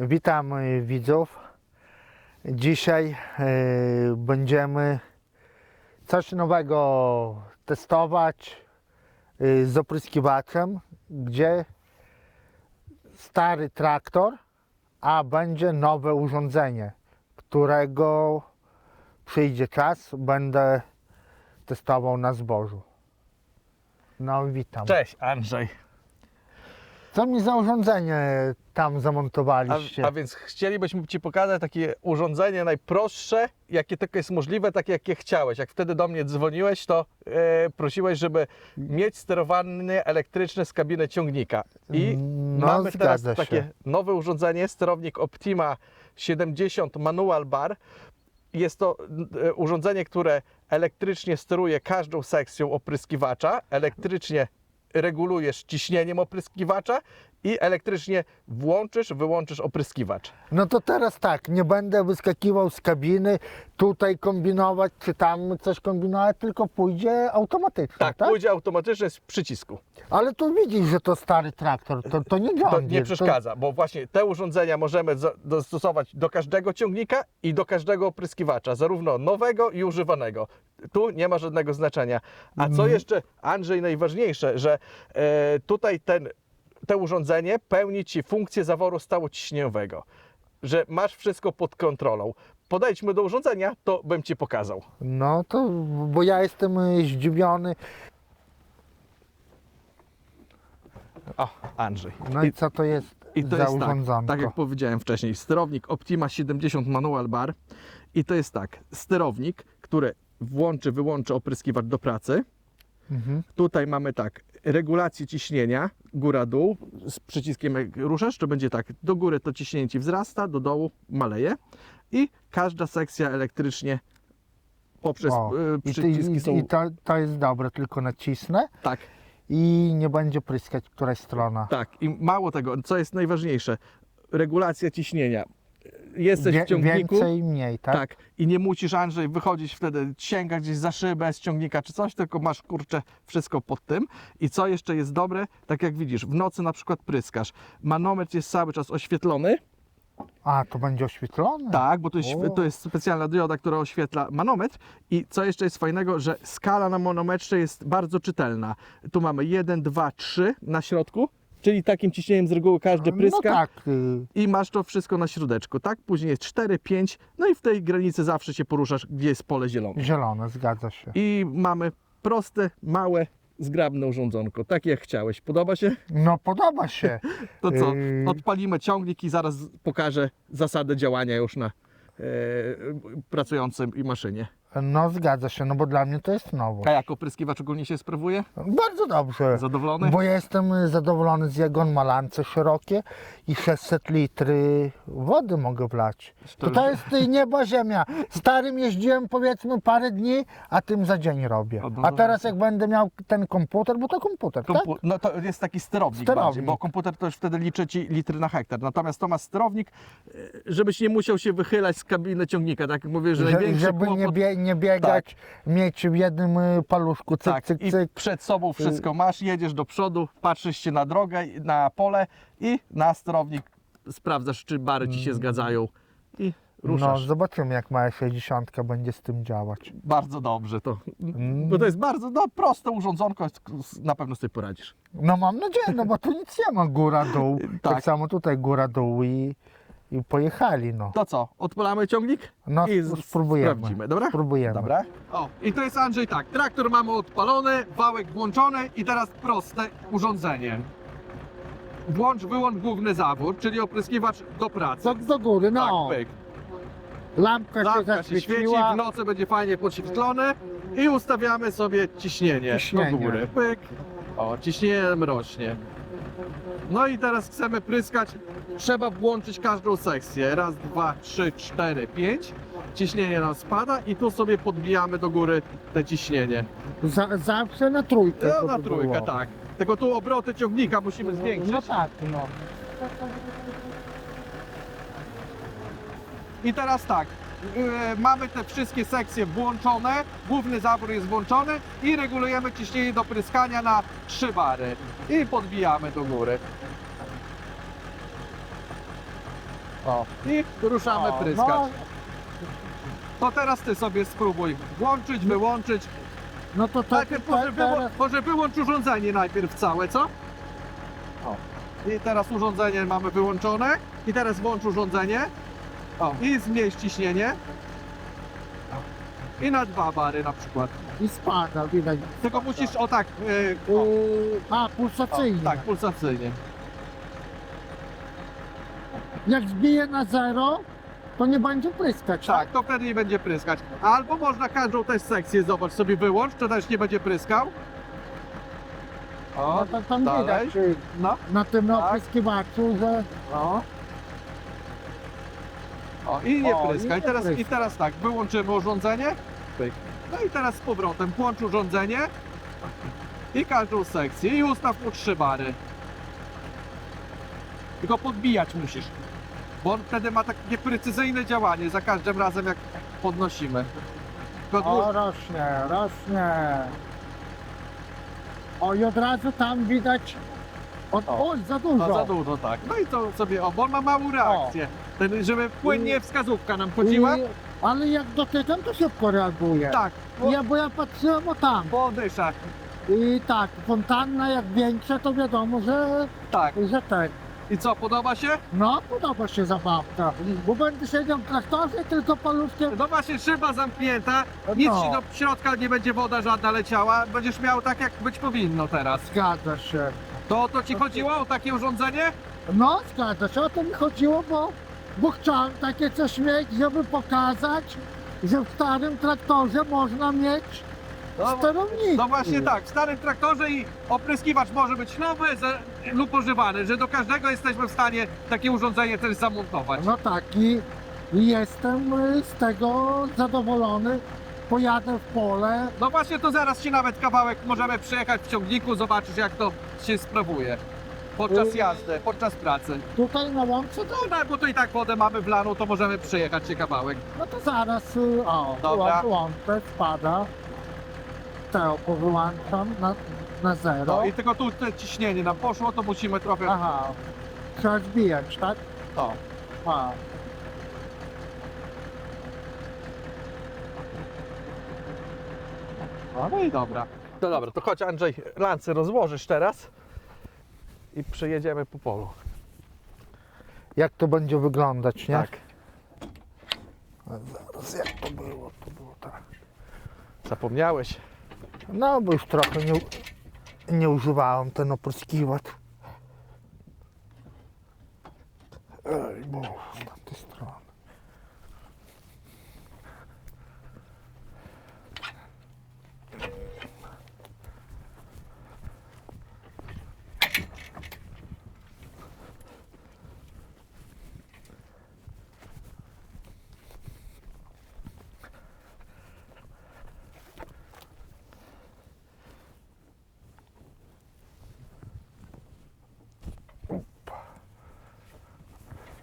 Witam y, widzów. Dzisiaj y, będziemy coś nowego testować y, z opryskiwaczem, gdzie stary traktor, a będzie nowe urządzenie, którego przyjdzie czas, będę testował na zbożu. No witam. Cześć Andrzej. Co mi za urządzenie tam A, zamontowaliście? a więc chcielibyśmy Ci pokazać takie urządzenie najprostsze, jakie tylko jest możliwe, takie jakie chciałeś. Jak wtedy do mnie dzwoniłeś, to e, prosiłeś, żeby mieć sterowanie elektryczne z kabiny ciągnika. I No, mamy teraz zgadza się. takie nowe urządzenie, sterownik Optima 70 Manual Bar. Jest to e, urządzenie, które elektrycznie steruje każdą sekcją opryskiwacza, elektrycznie regulujesz ciśnieniem opryskiwacza i elektrycznie włączysz, wyłączysz opryskiwacz. No to teraz tak, nie będę wyskakiwał z kabiny, tutaj kombinować, czy tam coś kombinować, tylko pójdzie automatycznie, tak? Tak, pójdzie automatycznie z przycisku. Ale tu widzisz, że to stary traktor, to, to nie To John nie Deere, przeszkadza, bo właśnie te urządzenia możemy za- dostosować do każdego ciągnika i do każdego opryskiwacza, zarówno nowego i używanego. Tu nie ma żadnego znaczenia. A co Mhm. jeszcze, Andrzej, najważniejsze, że e, tutaj ten, te urządzenie pełni Ci funkcję zaworu stałociśnieniowego, że masz wszystko pod kontrolą. Podejdźmy do urządzenia, to bym Ci pokazał. No to, bo ja jestem y, zdziwiony. O, Andrzej. No i co to jest I to za jest tak, urządzonko? tak jak powiedziałem wcześniej, sterownik Optima 70 Manual Bar i to jest tak, sterownik, który włączy, wyłączy opryskiwacz do pracy. Mhm. Tutaj mamy tak, regulację ciśnienia, góra-dół, z przyciskiem jak ruszasz, to będzie tak, do góry to ciśnienie Ci wzrasta, do dołu maleje i każda sekcja elektrycznie poprzez O, y, ty, przyciski i, są, i to, to jest dobre, tylko nacisnę tak, i nie będzie pryskać któraś strona. tak i mało tego, co jest najważniejsze, regulacja ciśnienia. Jesteś Wie- w ciągniku, Więcej, mniej, tak? Tak. I nie musisz, Andrzej, wychodzić wtedy, sięgać gdzieś za szybę z ciągnika czy coś, tylko masz kurczę wszystko pod tym. I co jeszcze jest dobre, tak jak widzisz, w nocy na przykład pryskasz. Manometr jest cały czas oświetlony, A, to będzie oświetlone? tak, bo to jest, to jest specjalna dioda, która oświetla manometr. I co jeszcze jest fajnego, że skala na manometrze jest bardzo czytelna. Tu mamy 1, 2, 3 na środku, czyli takim ciśnieniem z reguły każdy pryska. No tak, y, i masz to wszystko na środeczku, tak? Później jest 4, 5, no i w tej granicy zawsze się poruszasz, gdzie jest pole zielone. zielone, zgadza się. I mamy proste, małe, zgrabne urządzonko, tak jak chciałeś. Podoba się? No podoba się. To co? Yy. Odpalimy ciągnik i zaraz pokażę zasadę działania już na e, pracującym i maszynie. No zgadza się, no bo dla mnie to jest nowo. A jak opryskiwacz ogólnie się sprawuje? Bardzo dobrze. Zadowolony? Bo ja jestem zadowolony z jego on ma lance szerokie i 600 litry wody mogę wlać. To, to jest y, nieba ziemia. Starym jeździłem powiedzmy parę dni, a tym za dzień robię. O, no A teraz jak będę miał ten komputer, bo to komputer, tak? Kompu- No to jest taki sterownik, Sterownik. bardziej, bo komputer to już wtedy liczy ci litry na hektar. Natomiast to ma sterownik, e, żebyś nie musiał się wychylać z kabiny ciągnika. Tak jak mówię, że Że, największy żeby nie, kłopot... bie, nie biegać, mieć w jednym y, paluszku cyk, Tak, cyk, i cyk. przed sobą wszystko masz, jedziesz do przodu, patrzysz się na drogę, na pole i na sterownik sprawdzasz, czy bary ci się zgadzają i No ruszasz. zobaczymy jak moja 60 będzie z tym działać. Bardzo dobrze to, Mm. bo to jest bardzo no, proste urządzonko, na pewno sobie poradzisz. No mam nadzieję, no bo tu nic nie ma góra dół. tak. Tak. samo tutaj góra dół i, i pojechali no. To co, odpalamy ciągnik? No I sp- spróbujemy. sprawdzimy, dobra? Spróbujemy. Dobra. O, i to jest Andrzej tak, traktor mamy odpalony, wałek włączony i teraz proste urządzenie. Włącz, wyłącz główny zawór, czyli opryskiwacz do pracy. Co do góry, no. Tak, pyk. Lampka, się Lampka się świeci, zaświeciła. w nocy będzie fajnie podświetlony i ustawiamy sobie ciśnienie, Ciśnienie. do góry. Pyk. O, ciśnienie rośnie. No i teraz chcemy pryskać. Trzeba włączyć każdą sekcję. Raz, dwa, trzy, cztery, pięć. Ciśnienie nam spada i tu sobie podbijamy do góry te ciśnienie. Za, zawsze na trójkę. No, to na by trójkę, było. tak. Tylko tu obroty ciągnika musimy zwiększyć. No tak, no. I teraz tak, mamy te wszystkie sekcje włączone, główny zawór jest włączony i regulujemy ciśnienie do pryskania na 3 bary i podbijamy do góry. O, i ruszamy O, pryskać. No, To teraz ty sobie spróbuj włączyć, wyłączyć. no to, to, Najpierw może, wyłą- teraz, może wyłącz urządzenie najpierw całe, co? O. I teraz urządzenie mamy wyłączone. I teraz włącz urządzenie. O. I zmniejsz ciśnienie. I na dwa bary na przykład. i spada, widać. Tylko musisz o tak. Yy, o, Yy, a, o, pulsacyjnie. tak, pulsacyjnie. Jak zbije na zero, to nie będzie pryskać, Tak, to wtedy nie będzie pryskać. Albo można każdą też sekcję, zobacz, sobie wyłącz, to też nie będzie pryskał. O, No to tam dalej. widać y, No, na tym Tak. opryskiwaczu, że o. O, i nie O, pryska. I nie teraz, I pryska. teraz tak, wyłączymy urządzenie. Pyk. No i teraz z powrotem włącz urządzenie i każdą sekcję i ustaw mu trzy bary. Tylko podbijać musisz, bo on wtedy ma takie precyzyjne działanie za każdym razem jak podnosimy. Tylko o, dłu- rośnie, rośnie. O, i od razu tam widać, O. oj, za dużo. No za dużo, tak. No i to sobie, o, bo on ma małą reakcję. Ten, żeby płynnie wskazówka nam chodziła. I, ale jak dotykam, to szybko reaguje. Tak, Ja, bo ja patrzyłem o tam. po dyszach. I tak, fontanna jak większa, to wiadomo, że, Tak. że tak. I co, podoba się? No, podoba się zabawka. Bo będę siedział w traktorze, tylko paluszkiem. No właśnie, szyba zamknięta, nic No. ci do środka nie będzie woda żadna leciała. Będziesz miał tak, jak być powinno teraz. Zgadza się. To o to ci chodziło, o takie urządzenie? No, zgadza się, o to mi chodziło, bo, bo chciałem takie coś mieć, żeby pokazać, że w starym traktorze można mieć No, sterowniki. no właśnie tak, w starym traktorze i opryskiwacz może być nowy ze, lub używany, że do każdego jesteśmy w stanie takie urządzenie też zamontować. No tak, i, i jestem y, z tego zadowolony. Pojadę w pole, No właśnie, to zaraz ci nawet kawałek możemy przejechać w ciągniku, zobaczysz jak to się sprawuje. Podczas Yy. jazdy, podczas pracy. tutaj na łące, to, No bo tu i tak wodę mamy wlaną, to możemy przejechać się kawałek. no to zaraz, y, o, Dobra. łą- łączę, spada. Te powyłączam na, na zero. No i tylko tu te ciśnienie nam poszło, to musimy trochę... Aha, trzeba zbijać, tak? O. A. No, no i dobra. No dobra, to chodź Andrzej, lance rozłożysz teraz i przejedziemy po polu. Jak to będzie wyglądać, nie? Tak. Zaraz, jak to było? To było tak. Zapomniałeś. No, bo już trochę nie, nie używałem ten opryskiwacz. Ej, bo z tamtej strony.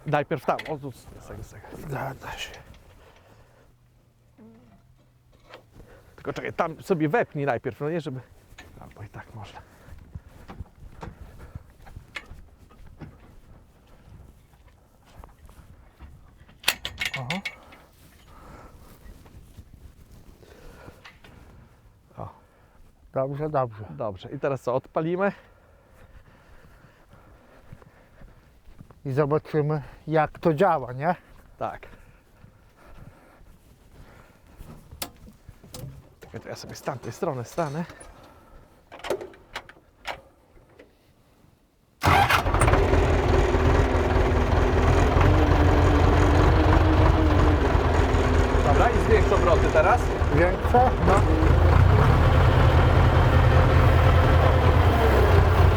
Najpierw tam, o tu. Zgadza się. Tylko czekaj, tam sobie wepnij najpierw, no nie żeby... Albo i tak można. Aha. O. Dobrze, dobrze. Dobrze, i teraz co, odpalimy? I zobaczymy, jak to działa, nie? Tak. Ja sobie z tamtej strony stanę. Dobra, i zwiększ obroty teraz. Większe? No.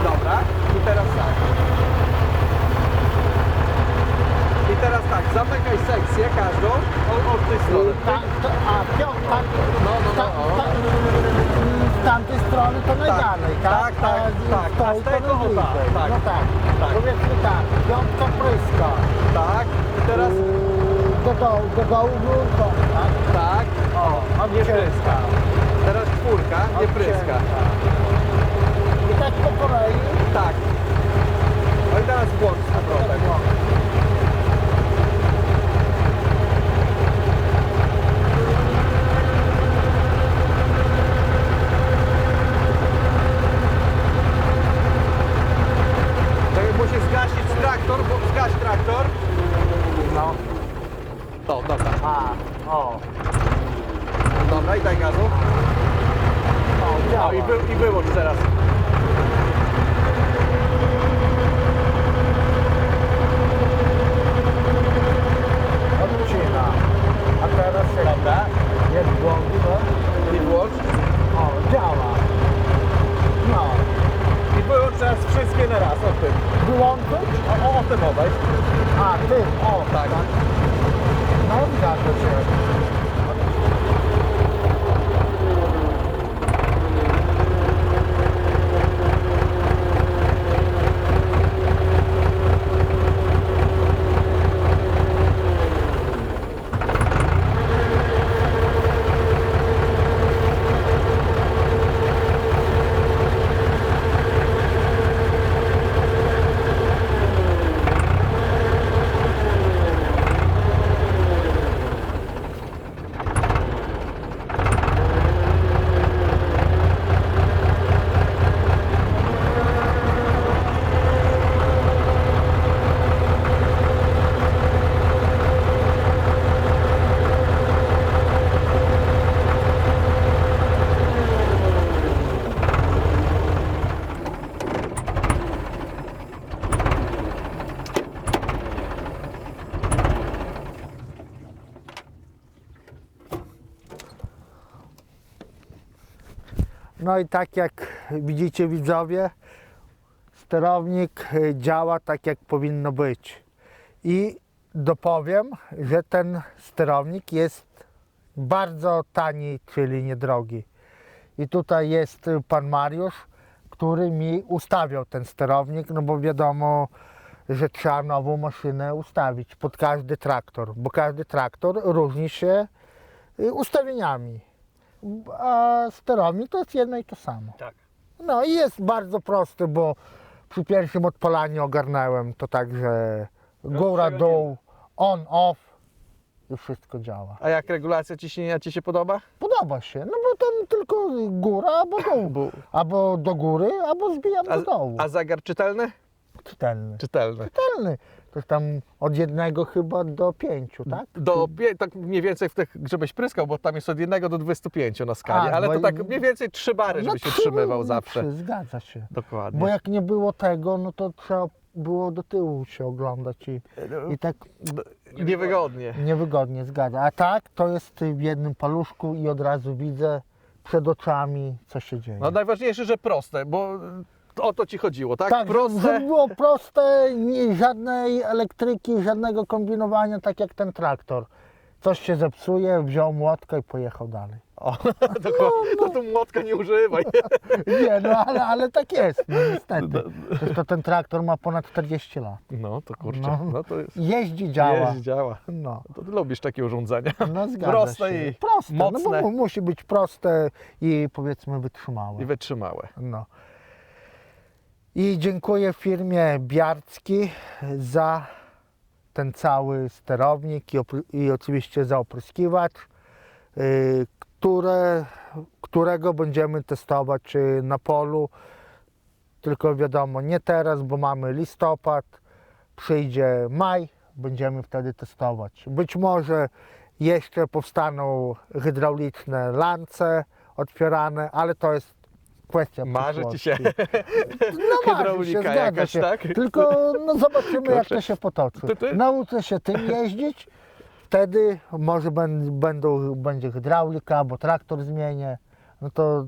Dobra, i teraz tak. I teraz tak, zamykaj sekcję każdą od, od tej strony. Tam, to, a piąta, No, no, ta, no. ta, z tamtej strony to najdalej, tak? tak, tak, tak. stoi A z tej to o tak, najbliżej. tak. No tak. Tak. Powiedzmy tak, piątka pryska. Tak, i teraz Do dołu, do dołu tak? tak, o, nie Odcięta. pryska. Teraz czwórka, nie pryska. I tak po kolei. Tak. No i teraz włącz z I tak jak widzicie widzowie, sterownik y, działa tak jak powinno być. I dopowiem, że ten sterownik jest bardzo tani, czyli niedrogi. I tutaj jest pan Mariusz, który mi ustawiał ten sterownik, no bo wiadomo, że trzeba nową maszynę ustawić pod każdy traktor, bo każdy traktor różni się y, ustawieniami. A sterownik to jest jedno i to samo. Tak. No i jest bardzo prosty, bo przy pierwszym odpalaniu ogarnąłem to tak, że góra, dół, on, off i wszystko działa. A jak regulacja ciśnienia Ci się podoba? Podoba się, no bo tam tylko góra albo dół. Bo- Albo do góry, albo zbijam do dołu. a zegar czytelny? Czytelny. Czytelny. Czytelny. To jest tam od jednego chyba do pięciu, tak? Do, pie- tak mniej więcej w tych, żebyś pryskał, bo tam jest od 1 do 25 na skali, A, ale bo- to tak mniej więcej trzy bary, żeby się trzy, utrzymywał no zawsze. Zgadza się. Dokładnie. Bo jak nie było tego, no to trzeba było do tyłu się oglądać i, i tak Niewygodnie. niewygodnie zgadza. A tak to jest w jednym paluszku i od razu widzę przed oczami, co się dzieje. No najważniejsze, że proste, bo o to Ci chodziło, tak? tak, proste. żeby było proste, nie, żadnej elektryki, żadnego kombinowania, tak jak ten traktor. Coś się zepsuje, wziął młotkę i pojechał dalej. O, dokładnie. To tu młotka nie używaj. Nie, no ale, ale tak jest, no niestety. Zresztą ten traktor ma ponad 40 lat. No to kurczę, No. no, to jest. Jeździ, działa. Jest, działa. No. To ty lubisz takie urządzenia. No zgadza Proste się. i proste, No mocne. bo mu- musi być proste i powiedzmy wytrzymałe. I wytrzymałe. No. I dziękuję firmie Biarcki za ten cały sterownik i, i oczywiście za opryskiwacz, y, które, którego będziemy testować y, na polu. Tylko wiadomo, nie teraz, bo mamy listopad, przyjdzie maj, będziemy wtedy testować. Być może jeszcze powstaną hydrauliczne lance otwierane, ale to jest kwestia Marzy ci się No hydraulika zgadza jakaś, się. tak? Tylko no, zobaczymy jak Kurczę. to się potoczy. Ty- ty- Nauczę się tym jeździć, wtedy może będą, będzie hydraulika, bo traktor zmienię. No to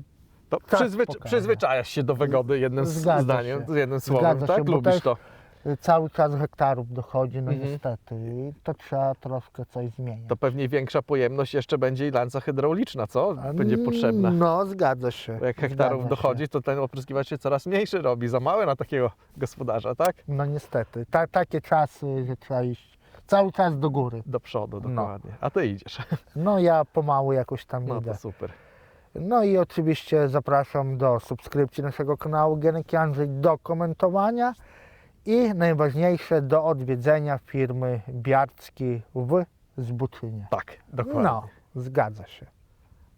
To Tak, przyzwyczajasz się do wygody jednym Zgadza zdaniem, się. jednym słowem, Zgadza tak? się, Lubisz też- to. Y, cały czas hektarów dochodzi, no Mhm. niestety. I to trzeba troszkę coś zmieniać. To pewnie większa pojemność jeszcze będzie i lanca hydrauliczna, co? Będzie potrzebna. No, zgadza się. Bo jak hektarów zgadza dochodzi, to ten opryskiwacz się coraz mniejszy robi, za mały na takiego gospodarza, tak? Się. No niestety. Ta, takie czasy, że trzeba iść cały czas do góry. Do przodu, No. dokładnie. A ty idziesz. No ja pomału jakoś tam No idę. to super. No i oczywiście zapraszam do subskrypcji naszego kanału Gienek i Andrzej, do komentowania i najważniejsze do odwiedzenia firmy Biarcki w Zbuczynie. Tak, dokładnie. No, zgadza się.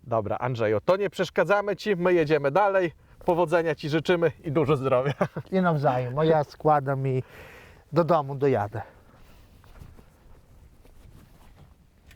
Dobra, Andrzeju, to nie przeszkadzamy Ci, my jedziemy dalej. Powodzenia Ci życzymy i dużo zdrowia. I nawzajem. Ja składam i do domu dojadę.